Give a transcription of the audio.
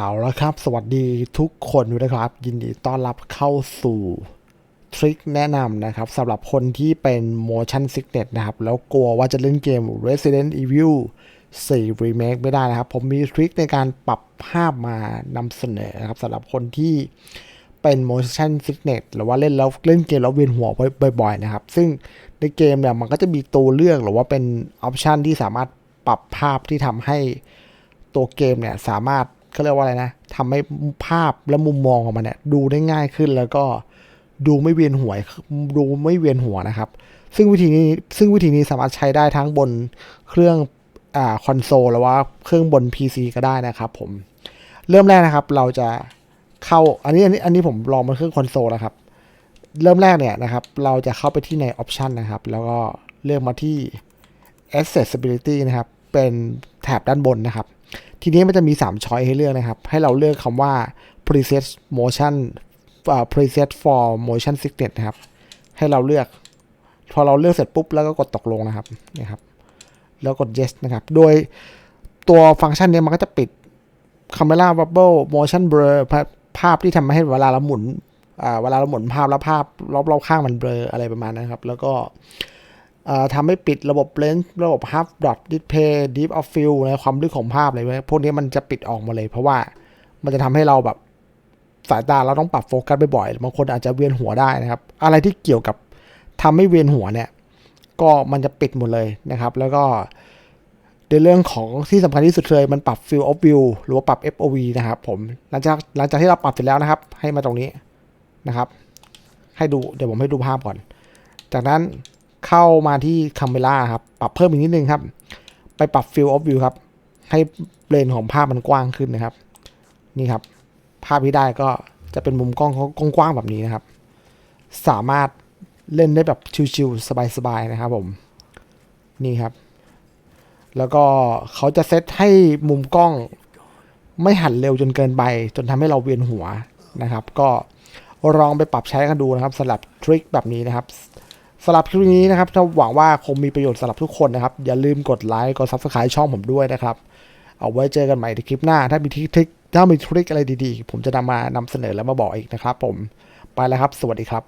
เอาละครับ สวัสดีทุกคนด้วยนะครับ ยินดีต้อนรับเข้าสู่ทริคแนะนำนะครับสำหรับคนที่เป็น motion sickness นะครับ แล้วกลัวว่าจะเล่นเกม Resident Evil 4 Remake ไม่ได้นะครับ ผมมีทริคในการปรับภาพมานำเสนอนะครับสำหรับคนที่เป็น motion sickness หรือว่าเล่นแล้วเล่นเกมแล้วเวียนหัวบ่อยๆนะครับ ซึ่งในเกมเนี่ยมันก็จะมีตัวเลือกหรือว่าเป็นออปชันที่สามารถปรับภาพที่ทำให้ตัวเกมเนี่ยสามารถ เขาเรียกว่าอะไรนะทำให้ภาพและมุมมองของมันเนี่ยดูได้ง่ายขึ้นแล้วก็ดูไม่เวียนหัวดูไม่เวียนหัวนะครับ ซึ่งวิธีนี้ซึ่งวิธีนี้สามารถใช้ได้ทั้งบนเครื่องอ่าคอนโซลหรือว่าเครื่องบน PC ก็ได้นะครับผมเริ่มแรกนะครับเราจะเข้าอันนี้อันนี้อันนี้ผมลองบนเครื่องคอนโซลนะครับ เริ่มแรกเนี่ยนะครับ เราจะเข้าไปที่ใน Option นะครับ แล้วก็เลือกมาที่ accessibility นะครับ เป็นแถบด้านบนนะครับ ทีนี้มันจะมี 3 ช้อยให้เลือกนะครับ ให้เราเลือกคำว่า preset motion อ่า preset for motion sickness นะครับ ให้เราเลือก พอเราเลือกเสร็จปุ๊บ แล้วก็กดตกลงนะครับนี่ครับ แล้วกด yes นะครับ โดยตัวฟังก์ชันนี้มันก็จะปิด camera bubble motion blur ภาพที่ทำให้เวลาเราหมุนเวลาเราหมุนภาพแล้วภาพรอบๆข้างมันเบลออะไรประมาณนั้นครับ แล้วก็ ทำให้ปิดระบบเลนส์ระบบ half dot display deep of field ในความลึกของภาพอะไรพวกนี้พวกนี้มันจะปิดออกมาเลย เพราะว่ามันจะทำให้เราแบบสายตาเราต้องปรับโฟกัสบ่อยๆบางคนอาจจะเวียนหัวได้นะครับ อะไรที่เกี่ยวกับทำให้เวียนหัวเนี่ยก็มันจะปิดหมดเลยนะครับ แล้วก็ในเรื่องของที่สำคัญที่สุดเลยมันปรับ field of view หรือว่าปรับ FOV นะครับผมหลังจากหลังจากที่เราปรับเสร็จแล้วนะครับ ให้มาตรงนี้นะครับ ให้ดูเดี๋ยวผมให้ดูภาพก่อน จากนั้น เข้ามาที่ Camera ครับ ปรับเพิ่มอีกนิดนึงครับ ไปปรับ Field of View ครับ ให้เลนของภาพมันกว้างขึ้นนะครับ นี่ครับ ภาพที่ได้ก็จะเป็นมุมกล้องเขากว้างๆแบบนี้นะครับ สามารถเล่นได้แบบชิวๆสบายๆนะครับผม นี่ครับ แล้วก็เขาจะเซตให้มุมกล้อง ไม่หันเร็วจนเกินไป จนทำให้เราเวียนหัวนะครับ ก็ลองไปปรับใช้กันดูนะครับสำหรับทริคแบบนี้นะครับ สำหรับคลิปนี้นะครับถ้าหวังว่าคงมีประโยชน์สำหรับทุกคนนะครับ อย่าลืมกดไลค์กด Subscribe ช่องผมด้วยนะครับ เอาไว้เจอกันใหม่ในคลิปหน้า ถ้ามีทิคถ้ามีทริคอะไรดีๆ ผมจะนำมานำเสนอแล้วมาบอกอีกนะครับ ผมไปแล้วครับ สวัสดีครับ